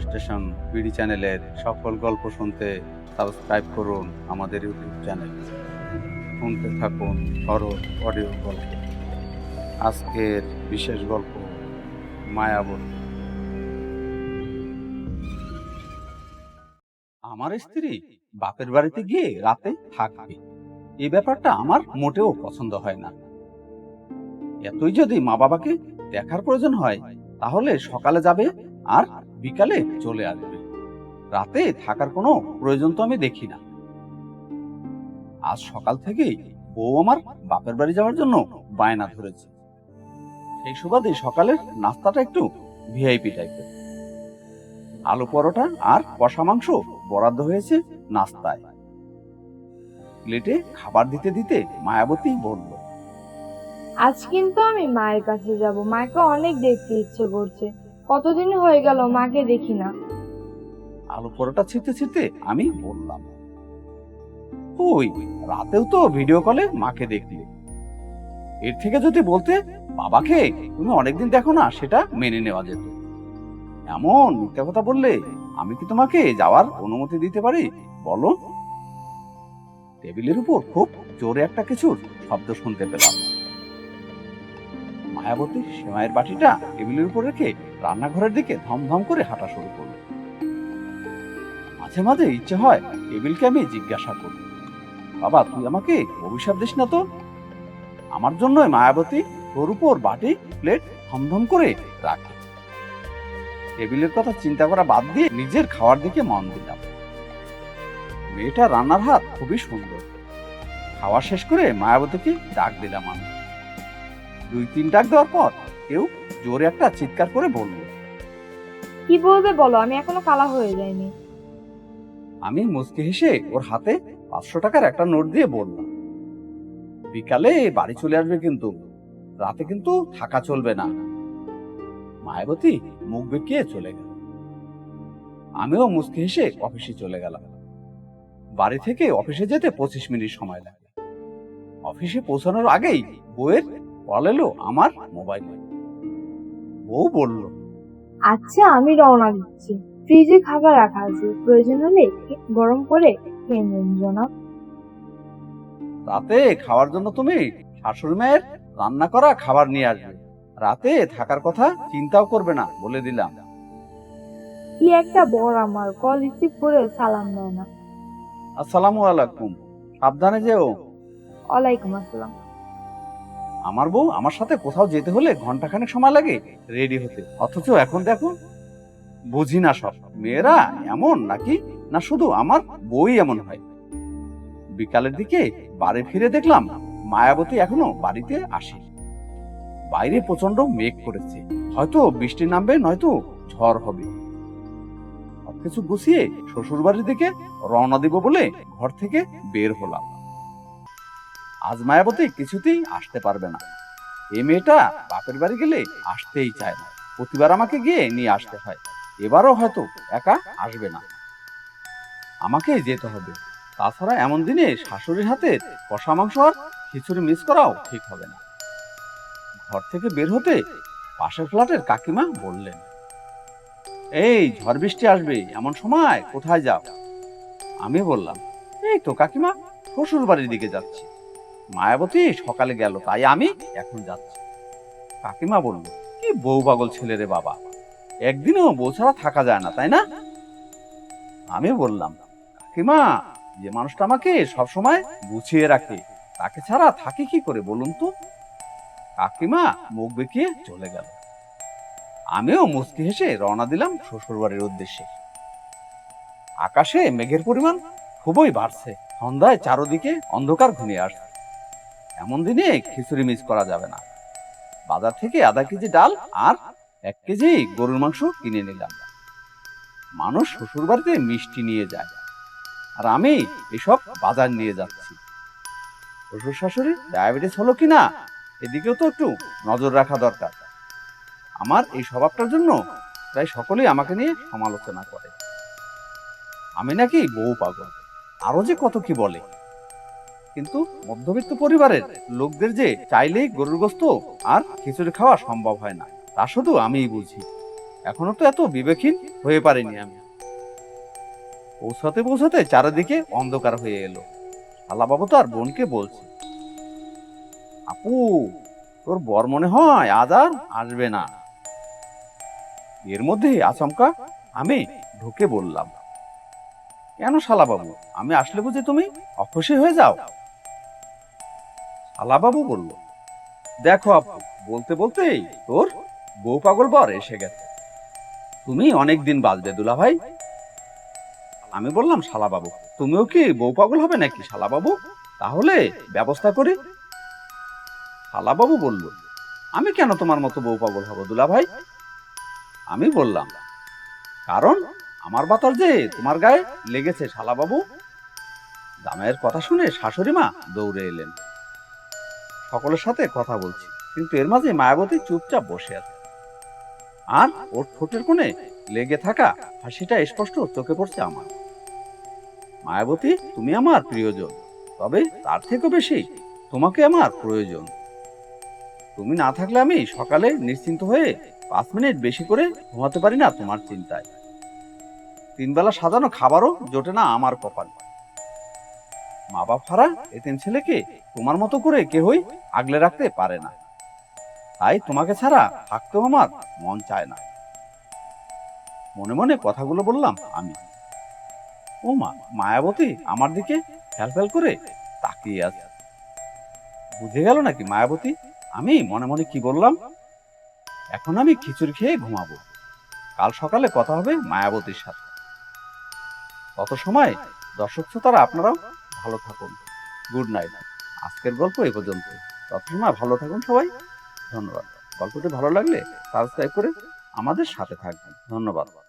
Station BD চ্যানেলের সকল গল্প শুনতে সাবস্ক্রাইব করুন আমাদের ইউটিউব চ্যানেল। শুনতে থাকুন হরর অডিও গল্প। আজকের বিশেষ গল্প, মায়াবতী। আমার স্ত্রী বাপের বাড়িতে গিয়ে রাতে থাকবে। এই ব্যাপারটা আমার মোটেও পছন্দ হয় না। এতই যদি মা বাবাকে দেখার প্রয়োজন হয়, তাহলে সকালে যাবে আর বিকালে চলে আসবে। রাতে থাকার কোনো প্রয়োজন তো আমি দেখি না। আজ সকাল থেকেই বউ আমার বাপের বাড়ি যাওয়ার জন্য বায়না ধরেছে। সেই সুবাদে সকালের নাস্তাটা একটু ভিআইপি টাইপের আলু পরোটা আর কষা মাংস বরাদ্দ হয়েছে নাস্তায়। প্লেটে খাবার দিতে দিতে মায়াবতী বলল, আজ কিন্তু আমি মায়ের কাছে যাব। মাকে অনেক দেখতে ইচ্ছে করছে। কতদিন হয়ে গেল মাকে দেখি না। আলু পরোটা ছিঁড়তে ছিঁড়তে আমি বললাম ওই রাতেও তো ভিডিও কলে মাকে দেখলে। এর থেকে যদি বলতে বাবাকে তুমি অনেকদিন দেখো না, সেটা মেনে নেওয়া যেত। এমন মিথ্যা কথা বললে আমি কি তোমাকে যাওয়ার অনুমতি দিতে পারি, বলো? টেবিলের উপর খুব জোরে একটা কিছুর শব্দ শুনতে পেলাম। মায়াবতী সেমাইয়ের বাটিটা টেবিলের উপর রেখে রান্নাঘরের দিকে ধমধম করে হাঁটা শুরু করল। মাঝে মাঝে ইচ্ছে হয় টেবিলকে আমি জিজ্ঞাসা করি, বাবা, তুই আমাকে অভিশাপ দিস না তো? আমার জন্যই মায়াবতী, তোর উপর বাটি, প্লেট ধমধম করে রাখে। টেবিলের কথা চিন্তা করা বাদ দিয়ে নিজের খাওয়ার দিকে মন দিলাম। মেয়েটা রান্নার হাত খুবই সুন্দর। খাওয়া শেষ করে মায়াবতীকে ডাক দিলাম আমি। দুই তিন ডাক দেওয়ার পর কেউ জোরে একটা চিৎকার করে বলল কি বলবে বলো? আমি এখনও কালা হয়ে যাইনি। আমি মুচকি হেসে ওর হাতে পাঁচশো টাকার একটা নোট দিয়ে বললাম বিকালে বাড়ি চলে আসবে কিন্তু রাতে কিন্তু থাকা চলবে না। মায়াবতী মুখ বেঁকিয়ে চলে গেল। আমিও মুচকি হেসে অফিসে চলে গেলাম। বাড়ি থেকে অফিসে যেতে পঁচিশ মিনিট সময় লাগে। অফিসে পৌঁছানোর আগেই বউয়ের কল এলো আমার মোবাইল বউ বলল আচ্ছা আমি রওনা দিচ্ছি। ফ্রিজে খাবার রাখা আছে প্রয়োজন হলে গরম করে খেয়ে নিন জনাব। রাতে খাওয়ার জন্য তুমি শাশুড়ি মায়ের রান্না করা খাবার নিয়ে আসবে। রাতে থাকার কথা চিন্তাও করবে না বলে দিলাম। কি একটা বর আমার কল রিসিভ করে সালাম দেয় না। আসসালামু আলাইকুম সাবধানে যেও। ওয়ালাইকুম আসসালাম। আমার বউ আমার সাথে কোথাও যেতে হলে ঘন্টাখানেক সময় লাগে রেডি হতে। অথচ এখন দেখো, বুঝি না সব। মেয়েরা এমন নাকি? না শুধু আমার বই এমন হয়। বিকালের দিকে বাড়ি ফিরে দেখলাম, মায়াবতী এখনও বাড়িতে আসে। বাইরে প্রচণ্ড মেঘ করেছে। হয়তো বৃষ্টি নামবে, নয়তো ঝড় হবে। সবকিছু গুছিয়ে শ্বশুর বাড়ির দিকে রওনা দিব বলে ঘর থেকে বের হলাম। আজ মায়াবতী কিছুতেই আসতে পারবে না। এই মেয়েটা বাপের বাড়ি গেলে আসতেই চায় না। প্রতিবার আমাকে গিয়ে নিয়ে আসতে হয়। এবারও হয়তো একা আসবে না। আমাকে যেতে হবে। তাছাড়া এমন দিনে শাশুড়ির হাতে কষা মাংস আর খিচুড়ি মিস করাও ঠিক হবে না। ঘর থেকে বের হতে পাশের ফ্ল্যাটের কাকিমা বললেন, এই ঝড় বৃষ্টি আসবে, এমন সময় কোথায় যাও? আমি বললাম, এই তো কাকিমা শ্বশুর বাড়ির দিকে যাচ্ছি। মায়াবতী সকালে গেল, তাই আমি এখন যাচ্ছি। কাকিমা বলল, কি বউ পাগল ছেলে রে বাবা? একদিনও বউ ছাড়া থাকা যায় না, তাই না? আমি বললাম, কাকিমা, যে মানুষটা আমাকে সবসময় গুছিয়ে রাখে, তাকে ছাড়া থাকি কি করে বলুন তো? কাকিমা মুখ বেঁকিয়ে চলে গেল। আমিও মুচকি হেসে রওনা দিলাম শ্বশুরবাড়ির উদ্দেশ্যে। আকাশে মেঘের পরিমাণ খুবই বাড়ছে। সন্ধ্যায় চারদিকে অন্ধকার ঘনিয়ে আসছে। এমন দিনে খিচুড়ি মিস করা যাবে না। বাজার থেকে আধা কেজি ডাল আর এক কেজি গরুর মাংস কিনে নিলাম। মানুষ শ্বশুর বাড়িতে মিষ্টি নিয়ে যায়। আর আমি এসব বাজার নিয়ে যাচ্ছি। শ্বশুর শাশুড়ি ডায়াবেটিস হলো কিনা এদিকেও তো একটু নজর রাখা দরকার। আমার এই স্বভাবটার জন্য প্রায় সকলেই আমাকে নিয়ে সমালোচনা করে। আমি নাকি বউ পাগল। আরও যে কত কি বলে। কিন্তু মধ্যবিত্ত পরিবারের লোকদের যে চাইলেই গরুর গোস্ত আর খিচুড়ি খাওয়া সম্ভব হয় না, তা শুধু আমিই বুঝি। এখনও তো এত বিবেকহীন হয়ে পারিনি আমি। পৌঁছাতে পৌঁছাতে চারিদিকে অন্ধকার হয়ে এলো। শালাবাবু তো আর বোনকে বলছে। আপু, তোর বর মনে হয় আজ আর আসবে না। এর মধ্যে আচমকা আমি ঢুকে বললাম, কেন শালাবাবু আমি আসলে বুঝি তুমি অখুশি হয়ে যাও? শালাবাবু বলল, দেখো আপু, বলতে বলতেই তোর বউ পাগল বর এসে গেছে। তুমি অনেক দিন বাঁচবে দুলা ভাই আমি বললাম, শালাবাবু, তুমিও কি বউ পাগল হবে নাকি শালাবাবু? তাহলে ব্যবস্থা করি। শালাবাবু বলল, আমি কেন তোমার মতো বউ পাগল হব দুলা ভাই আমি বললাম, কারণ আমার বাতার যে তোমার গায়ে লেগেছে শালাবাবু। জামাইয়ের কথা শুনে শাশুড়ি মা দৌড়ে এলেন। সকলের সাথে কথা বলছি, কিন্তু এর মাঝে মায়াবতী চুপচাপ বসে আছে। আর ওর ঠোঁটের কোণে লেগে থাকা হাসিটা স্পষ্ট চোখে পড়ছে আমার। মায়াবতী, তুমি আমার প্রিয়জন, তবে তার থেকেও বেশি তোমাকে আমার প্রয়োজন। তুমি না থাকলে আমি সকালে নিশ্চিন্ত হয়ে পাঁচ মিনিট বেশি করে ঘুমাতে পারি না তোমার চিন্তায়। তিনবেলা সাজানো খাবারও জোটে না আমার কপাল। মা বাপ হারা এতিম ছেলেকে তোমার মতো করে কেহই আগলে রাখতে পারে না। তাই তোমাকে ছাড়া থাকতেও আমার মন চায় না। মনে মনে কথাগুলো বললাম আমি। ও মা মায়াবতী আমার দিকে ফ্যাল করে তাকিয়ে আছে। বুঝে গেল নাকি মায়াবতী? আমি মনে মনে কি বললাম? এখন আমি খিচুড়ি খেয়ে ঘুমাবো। কাল সকালে কথা হবে মায়াবতীর সাথে। তত সময় দর্শক শ্রোতারা আপনারাও ভালো থাকুন। Good night. আজকের গল্প এ পর্যন্ত। তত সময় ভালো থাকুন সবাই। ধন্যবাদ। গল্পটি ভালো লাগলে সাবস্ক্রাইব করে আমাদের সাথে থাকবেন। ধন্যবাদ।